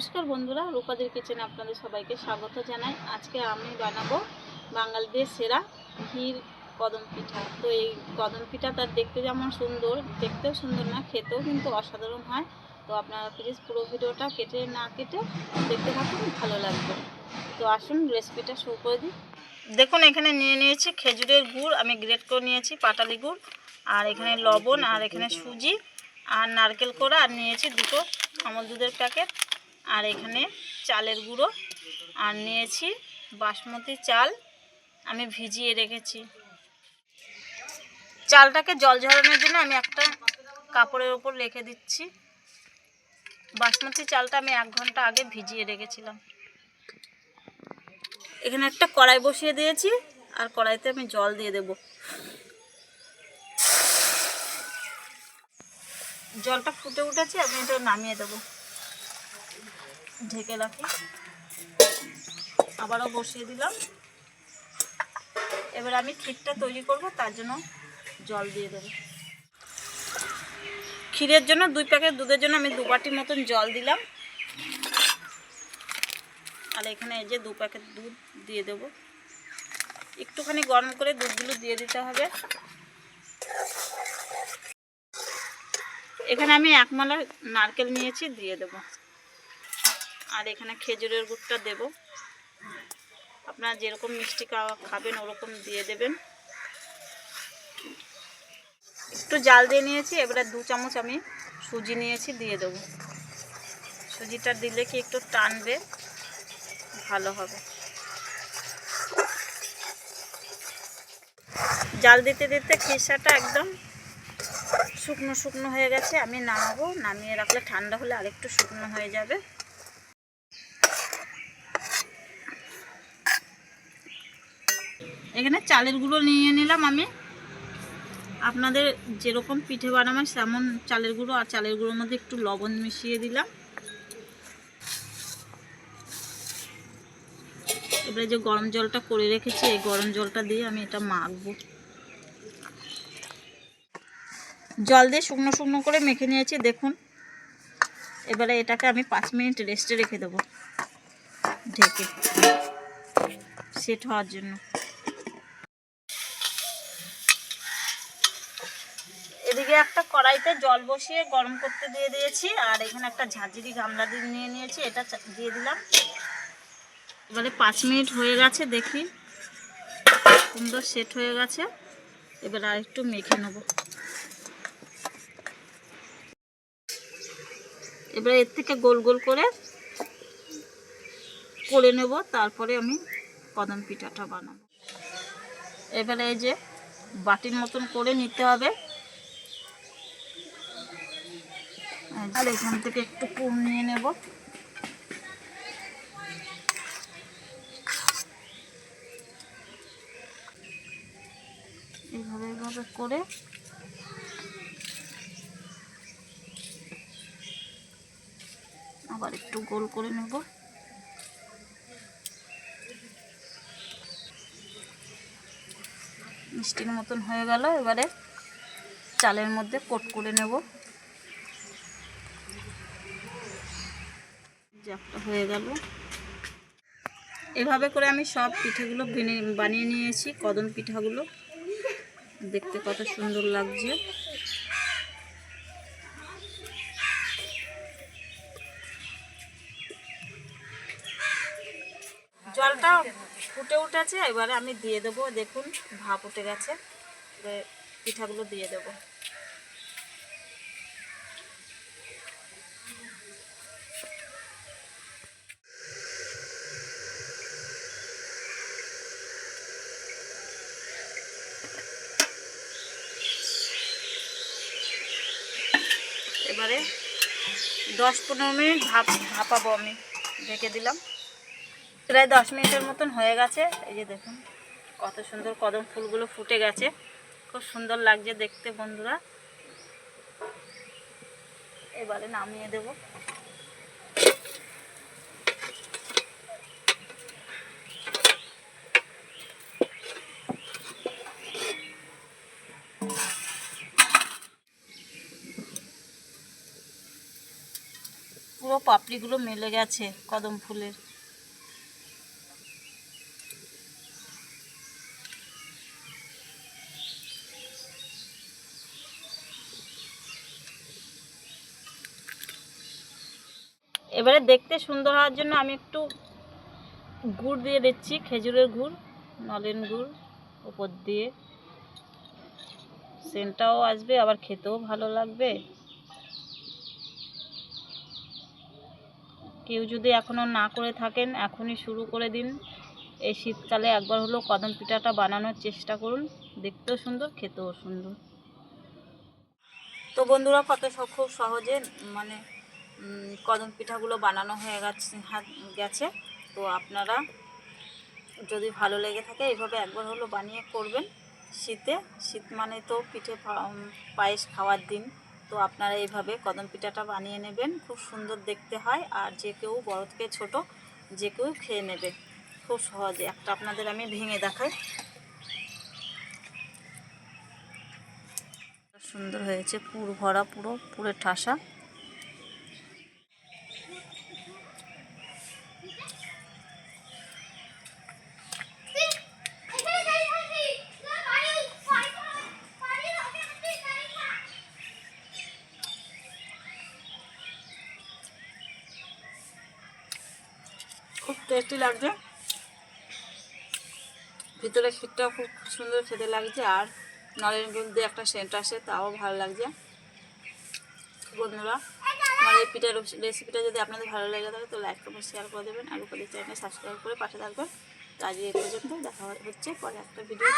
নমস্কার বন্ধুরা, রূপাদের কিচেনে আপনাদের সবাইকে স্বাগত জানাই। আজকে আমি বানাবো বাঙালিদের সেরা ঘির কদম পিঠা। তো এই কদম পিঠা তার দেখতে যেমন সুন্দর, দেখতেও সুন্দর না, খেতেও কিন্তু অসাধারণ হয়। তো আপনারা প্লিজ পুরো ভিডিওটা কেটে না কেটে দেখতে থাকুন, ভালো লাগবে। তো আসুন রেসিপিটা শুরু করে দিই। দেখুন, এখানে নিয়ে নিয়েছি খেজুরের গুড়, আমি গ্রেট করে নিয়েছি পাটালি গুড়, আর এখানে লবণ, আর এখানে সুজি, আর নারকেল কোড়া, আর নিয়েছি দুটো আমল দুধের প্যাকেট আর এখানে চালের গুঁড়ো। আর নিয়েছি বাসমতি চাল। আমি ভিজিয়ে রেখেছি। চালটাকে জল ঝরানোর জন্য আমি একটা কাপড়ের ওপর রেখে দিচ্ছি। বাসমতি চালটা আমি এক ঘণ্টা আগে ভিজিয়ে রেখেছিলাম। এখানে একটা কড়াই বসিয়ে দিয়েছি। আর কড়াইতে আমি জল দিয়ে দেব। জলটা ফুটে উঠেছে, আমি এটা নামিয়ে দেবো। ঢেকে রাখি। আবারও বসিয়ে দিলাম। এবার আমি ক্ষীরটা তৈরি করব, তার জন্য জল দিয়ে দেবো। ক্ষীরের জন্য দুই প্যাকেট দুধের জন্য আমি দু বাটি মতন জল দিলাম। আর এখানে এই যে দু প্যাকেট দুধ দিয়ে দেবো। একটুখানি গরম করে দুধগুলো দিয়ে দিতে হবে। এখানে আমি এক মালা নারকেল নিয়েছি, দিয়ে দেবো। আর এখানে খেজুরের গুড়টা দেব। আপনারা যেরকম মিষ্টি খাবেন, ওরকম দিয়ে দেবেন। একটু জাল দিয়ে নিয়েছি, এবারে দু চামচ আমি সুজি নিয়েছি, দিয়ে দেবো। সুজিটা দিলে কি একটু টানবে? ভালো হবে। জাল দিতে দিতে খিসাটা একদম শুকনো শুকনো হয়ে গেছে, আমি নামাবো। নামিয়ে রাখলে ঠান্ডা হলে আরেকটু শুকনো হয়ে যাবে। এখানে চালের গুঁড়ো নিয়ে নিলাম আমি। আপনাদের যেরকম পিঠে বানাবেন সেমন চালের গুঁড়ো, আর চালের গুঁড়োর মধ্যে একটু লবণ মিশিয়ে দিলাম। এবারে যে গরম জলটা করে রেখেছি, এই গরম জলটা দিয়ে আমি এটা মাখবো। জল দিয়ে শুকনো শুকনো করে মেখে নিয়েছি, দেখুন। এবারে এটাকে আমি পাঁচ মিনিট রেস্টে রেখে দেবো, ঢেকে। সেট হওয়ার জন্য। এদিকে একটা কড়াইতে জল বসিয়ে গরম করতে দিয়ে দিয়েছি, আর এখানে একটা ঝাঁঝরি গামলা দিয়ে নিয়ে নিয়েছি, এটা দিয়ে দিলাম। এবারে পাঁচ মিনিট হয়ে গেছে দেখি, সুন্দর সেট হয়ে গেছে। এবার আর একটু মেখে নেব। এবারে এর থেকে গোল গোল করে করে নেব, তারপরে আমি কদম পিঠাটা বানাবো। এবারে এই যে বাটির মতন করে নিতে হবে। আর এখান থেকে একটু পুর নিয়ে নেব। এইভাবে এইভাবে করে। আবার একটু গোল করে নেব। মিষ্টির মতন হয়ে গেল। এবারে চালের মধ্যে কোট করে নেব। একটা হয়ে গেল। এভাবে করে আমি সব পিঠেগুলো বেনে- বানিয়ে নিয়েছি, কদম পিঠাগুলো। দেখতে কত সুন্দর লাগছে। জলটা ফুটে উঠেছে, এবারে আমি দিয়ে দেবো, দেখুন, ভাপ উঠে গেছে। পিঠাগুলো দিয়ে দেবো। এবারে দশ পনেরো মিনিট ভাপ, ভাপাবো আমি, ঢেকে দিলাম। প্রায় দশ মিনিটের মতন হয়ে গেছে। এই যে দেখুন, কত সুন্দর কদম ফুলগুলো ফুটে গেছে। খুব সুন্দর লাগছে দেখতে বন্ধুরা। এবারে নামিয়ে দেব। পুরো পাপড়িগুলো মেলে গেছে কদম ফুলের। এবারে দেখতে সুন্দর হওয়ার জন্য আমি একটু গুড় দিয়ে দিচ্ছি, খেজুরের গুড়, নলেন গুড় উপর দিয়ে। সেন্টটাও আসবে, আবার খেতেও ভালো লাগবে। কেউ যদি এখনও না করে থাকেন, এখনই শুরু করে দিন। এই শীতকালে একবার হলো কদম পিঠাটা বানানোর চেষ্টা করুন। দেখতেও সুন্দর, খেতেও সুন্দর। তো বন্ধুরা, কত খুব সহজে মানে কদম পিঠাগুলো বানানো হয়ে গেছে গেছে। তো আপনারা যদি ভালো লেগে থাকে, এইভাবে একবার হলো বানিয়ে করবেন। শীতে, শীত মানে তো পিঠে পায়েস খাওয়ার দিন। তো আপনারা এইভাবে কদম পিঠাটা বানিয়ে নেবেন। খুব সুন্দর দেখতে হয় আর যে কেউ বড় থেকে ছোট যে কেউ খেয়ে নেবে। খুব সহজে। একটা আপনাদের আমি ভেঙে দেখাই। সুন্দর হয়েছে পুর ভরা পুরো পুরে ঠাসা। খুব টেস্টি লাগছে। ভিতরে ক্ষীরটা খুব সুন্দর খেতে লাগছে, আর নলেন গুল দিয়ে একটা সেন্ট আসে, তাও ভালো লাগছে। বন্ধুরা, আমার এই পিঠার রেসিপিটা যদি আপনাদের ভালো লেগে থাকে তো লাইক করে শেয়ার করে দেবেন। আর উপরে চ্যানেল সাবস্ক্রাইব করে পাশে থাকবেন। তো আজ এই পর্যন্ত দেখা হচ্ছে, পরে একটা ভিডিও